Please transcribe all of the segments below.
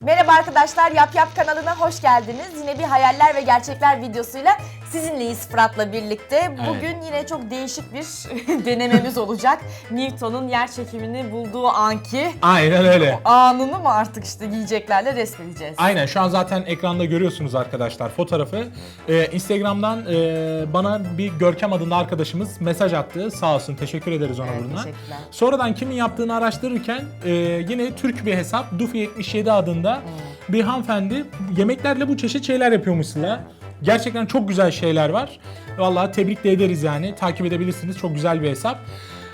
Merhaba arkadaşlar, Yap Yap kanalına hoş geldiniz. Yine bir hayaller ve gerçekler videosuyla sizinleyiz Fırat'la birlikte. Bugün yine çok değişik bir denememiz olacak. Newton'un yer çekimini bulduğu anki Aynen öyle. anını mı artık işte giyeceklerle resmedeceğiz. Aynen şu an zaten ekranda görüyorsunuz arkadaşlar fotoğrafı. Ee, Instagram'dan e, bana bir Görkem adında arkadaşımız mesaj attı. Sağ olsun teşekkür ederiz ona Evet, buradan. teşekkürler. Sonradan kimin yaptığını araştırırken e, yine Türk bir hesap Dufi77 adında Hmm. Bir hanımefendi yemeklerle bu çeşit şeyler yapıyormuş Sıla. Gerçekten çok güzel şeyler var. Vallahi tebrik de ederiz yani. Takip edebilirsiniz. Çok güzel bir hesap.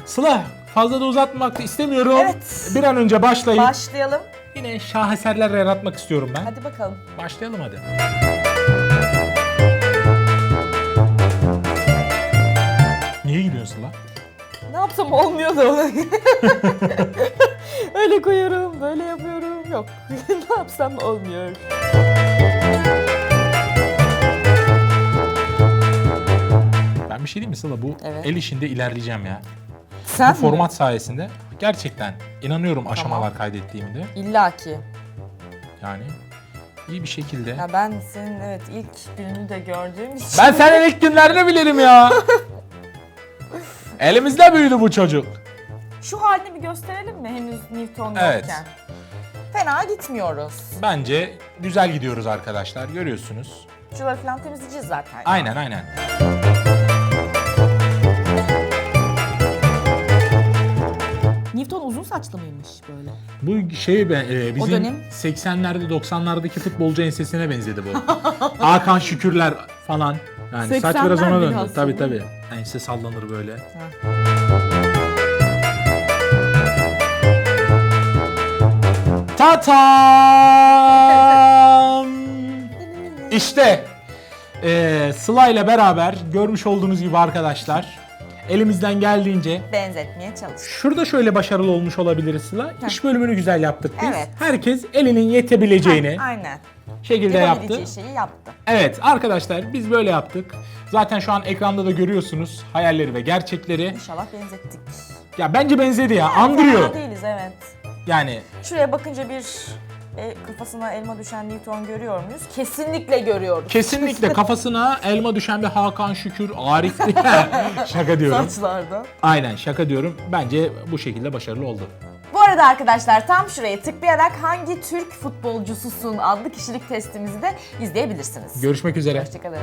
Sıla fazla da uzatmak istemiyorum. Evet. Bir an önce başlayıp Başlayalım. yine şaheserler yaratmak istiyorum ben. Hadi bakalım. Başlayalım hadi. Niye gidiyorsun Sıla? Ne yapsam olmuyor da onu. Öyle koyuyorum, böyle yapıyorum. Yok. ne yapsam olmuyor. Ben bir şey diyeyim mi Sıla? Bu Evet. el işinde ilerleyeceğim ya. Sen Bu format sayesinde gerçekten inanıyorum aşamalar kaydettiğimde. İlla ki. Yani iyi bir şekilde. Ya ben senin evet ilk gününü de gördüğüm için. Ben senin ilk günlerini bilirim ya. Elimizde büyüdü bu çocuk. Şu halini bir gösterelim mi henüz Newton Evet. yokken? Fena gitmiyoruz. Bence güzel gidiyoruz arkadaşlar. Görüyorsunuz. Şuraları falan temizleyeceğiz zaten. Aynen aynen. Newton uzun saçlı mıymış böyle? Bu şey ben, e, bizim dönem? 80'lerde 90'lardaki futbolcu ensesine benzedi bu. Hakan Şükürler falan. Yani saç 80'ler biraz ona döndü. bilhassa, Tabii tabii. Ense sallanır böyle. Tatam! İşte e, Sıla ile beraber görmüş olduğunuz gibi arkadaşlar elimizden geldiğince Benzetmeye çalış. Şurada şöyle başarılı olmuş olabiliriz Sıla. İş bölümünü güzel yaptık biz. Evet. Herkes elinin yetebileceğini Aynen. şekilde yaptı. Yapabileceği şeyi yaptı. Evet arkadaşlar biz böyle yaptık. Zaten şu an ekranda da görüyorsunuz hayalleri ve gerçekleri. İnşallah benzettik. Ya bence benzedi ya. Andırıyor. Fena değiliz evet. Yani Şuraya bakınca bir e, kafasına elma düşen Newton görüyor muyuz? Kesinlikle görüyoruz. kesinlikle kafasına elma düşen bir Hakan Şükür, Arif şaka diyorum. Saçlarda. Aynen şaka diyorum. Bence bu şekilde başarılı oldu. Bu arada arkadaşlar tam şuraya tıklayarak hangi Türk futbolcususun adlı kişilik testimizi de izleyebilirsiniz. Görüşmek üzere. Hoşçakalın.